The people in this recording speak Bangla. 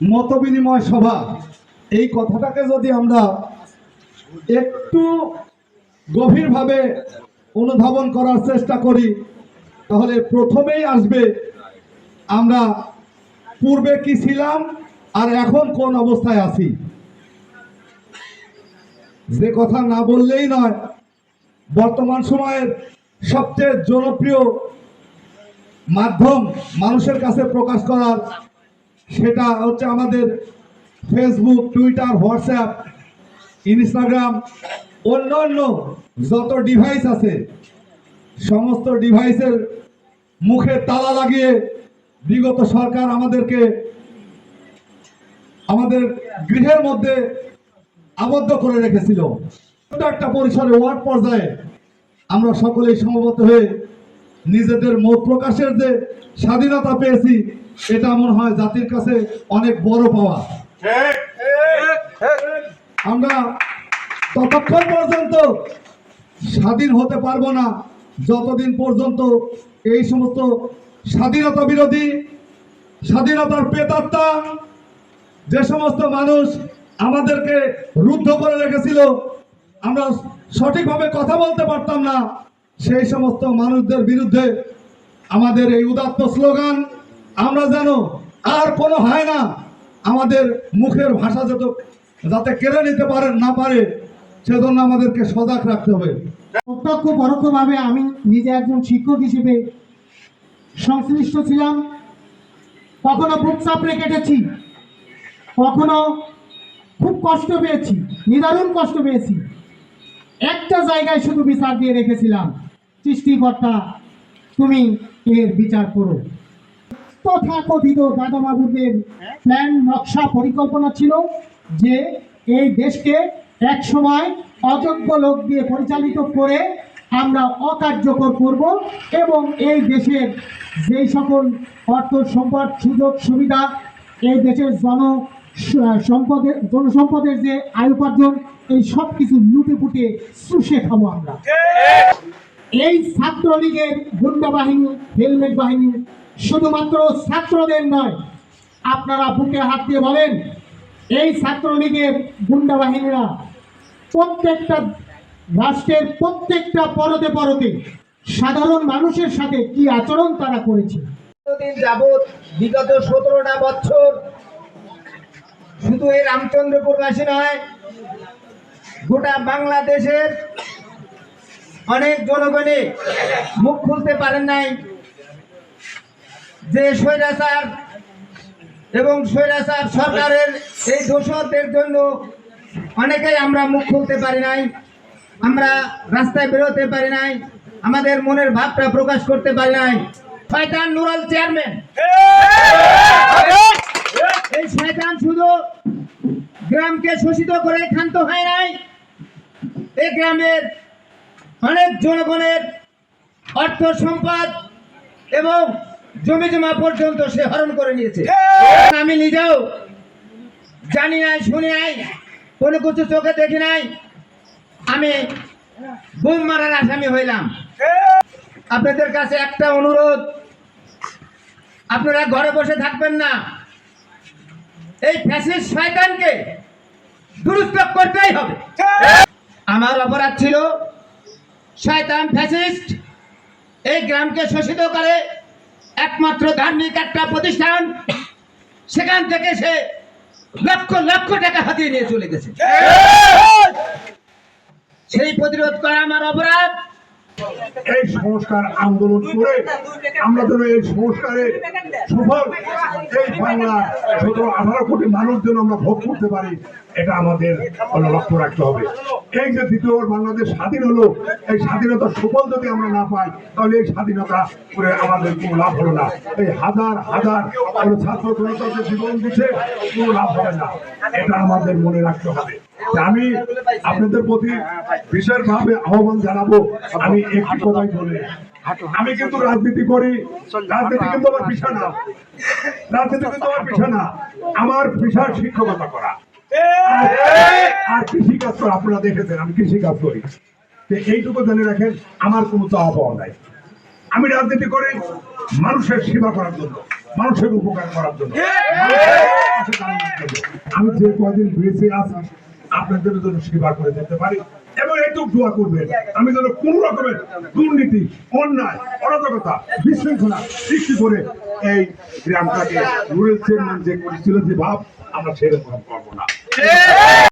মত বিনিময় সভা। এই কথাটাকে যদি আমরা একটু গভীরভাবে অনুধাবন করার চেষ্টা করি, তাহলে প্রথমেই আসবে আমরা পূর্বে কি ছিলাম আর এখন কোন অবস্থায় আছি। যে কথা না বললেই নয়, বর্তমান সময়ের সবচেয়ে জনপ্রিয় মাধ্যম মানুষের কাছে প্রকাশ করার সেটা হচ্ছে আমাদের ফেসবুক টুইটার হোয়াটসঅ্যাপ ইনস্টাগ্রাম অন্যান্য যত ডিভাইস আছে, সমস্ত ডিভাইসের মুখে তালা লাগিয়ে বিগত সরকার আমাদেরকে আমাদের গৃহের মধ্যে আবদ্ধ করে রেখেছিল। একটা পরিসরে ওয়ার্ড পর্যায়ে আমরা সকলেই সমবেত হয়ে নিজেদের মত প্রকাশের যে স্বাধীনতা পেয়েছি এটা মনে হয় জাতির কাছে অনেক বড় পাওয়া। আমরা ততক্ষণ পর্যন্ত স্বাধীন হতে পারব না। যতদিন পর্যন্ত এই সমস্ত স্বাধীনতা বিরোধী স্বাধীনতার পেতাত্তা যে সমস্ত মানুষ আমাদেরকে রুদ্ধ করে রেখেছিল আমরা সঠিকভাবে কথা বলতে পারতাম না। সেই সমস্ত মানুষদের বিরুদ্ধে আমাদের এই উদাত্ত স্লোগান আমরা যেন আর কোনো হয় না, আমাদের মুখের ভাষা যত যাতে কেড়ে নিতে পারে, না পারে, সেজন্য আমাদেরকে সজাগ রাখতে হবে। প্রত্যক্ষ পরোক্ষভাবে আমি নিজে একজন শিক্ষক হিসেবে সংশ্লিষ্ট ছিলাম। কখনো বুক চাপড়ে কেটেছি, কখনো খুব কষ্ট পেয়েছি, নিদারুণ কষ্ট পেয়েছি। একটা জায়গায় শুধু বিচার দিয়ে রেখেছিলাম, সৃষ্টিকর্তা, তুমি এর বিচার করো। তথাকথিত দাদাবাবুদের প্ল্যান নকশা পরিকল্পনা ছিল যে এই দেশকে এক সময় অযোগ্য লোক দিয়ে পরিচালিত করে আমরা অকার্যকর করব এবং এই দেশের যেই সকল অর্থ সম্পদ সুযোগ সুবিধা এই দেশের জন সম্পদের জনসম্পদের যে আয় উপার্জন এই সব কিছু লুটে পুটে শুষে খাব আমরা। এই ছাত্রলীগের গুন্ডা বাহিনী হেলমেট বাহিনী শুধুমাত্র ছাত্রদের নয়, আপনারা বুকে হাত দিয়ে বলেন, এই ছাত্রলীগের গুন্ডা বাহিনীরা প্রত্যেকটা রাষ্ট্রের প্রত্যেকটা পরতে পরতে সাধারণ মানুষের সাথে কি আচরণ তারা করেছে? যাবৎ বিগত সতেরোটা বছর শুধু এই রামচন্দ্রপুরবাসী নয়, গোটা বাংলাদেশের অনেক জনগণে মুখ খুলতে পারেন নাই। যে স্বৈরাচার এবং স্বৈরাচার সরকারের এই দোষদের জন্য অনেকেই আমরা মুখ খুলতে পারি নাই, আমরা রাস্তায় বেরোতে পারি নাই, আমাদের মনের ভাবটা প্রকাশ করতে পারি নাই। শয়তান নুরাল চেয়ারম্যান। এই শয়তান শুধু গ্রামকে শোষিত করে ক্ষান্ত হয় নাই, এই গ্রামের অনেক জনগণের অর্থ সম্পদ এবং জমি জমা পর্যন্ত সে হরণ করে নিয়েছে। আমি নিজেও জানি নাই শুনি নাই কোনো কিছু চোখে দেখি নাই। আমি বুম মারার আসামি হইলাম। আপনাদের কাছে একটা অনুরোধ আপনারা ঘরে বসে থাকবেন না। এই ফ্যাসিস্ট শয়তানকে দুরুস্ত করতেই হবে। আমার অপরাধ ছিল শয়তান ফ্যাসিস্ট এই গ্রামকে শোষিত করে একমাত্র ধার্মিক একটা প্রতিষ্ঠান সেখান থেকে সে লক্ষ লক্ষ টাকা হাতিয়ে নিয়ে চলে গেছে। সেই প্রতিরোধ করা আমার অপরাধ। এই সংস্কার আন্দোলন করে আমরা যেন এই সংস্কারের সুফল এই বাংলা সতেরো, আঠারো কোটি মানুষ যেন আমরা ভোগ করতে পারি, এটা আমাদের লক্ষ্য রাখতে হবে। এই যে দ্বিতীয় বাংলাদেশ স্বাধীন হলো, এই স্বাধীনতার সুফল যদি আমরা না পাই, তাহলে এই স্বাধীনতা করে আমাদের কোনো লাভ হলো না। এই হাজার হাজার ছাত্র জনতা জীবন দিচ্ছে, কোনো লাভ হবে না। এটা আমাদের মনে রাখতে হবে। আমি আপনাদের প্রতি বিশেষভাবে আহ্বান জানাব, আমি একটি কথাই বলি। আমি কিন্তু রাজনীতি করি, রাজনীতি কিন্তু আমার পেশা না। রাজনীতি কিন্তু আমার পেশা না। আমার পেশার শিক্ষকতা করা। আর- কৃষি কাজ করা আপনারা দেখেছেন, আমি কৃষি কাজ করি এইটুকু জেনে রাখেন, আমার কোনো চাওয়া পাওয়া নাই। আমি রাজনীতি করি মানুষের সেবা করার জন্য, মানুষের উপকার করার জন্য। আমি যে কদিন বেঁচে আছি আপনাদের জন্য সেবা করে দিতে পারি এবং এইটুকু দোয়া করবেন। আমি যেন কোন রকমের দুর্নীতি, অন্যায়, অরাজকতা, বিশৃঙ্খলা সৃষ্টি করে এই গ্রামটাকে রুরেল চেয়ারম্যান যে করেছিল, যে ভাব আমরা সেরকম করব না।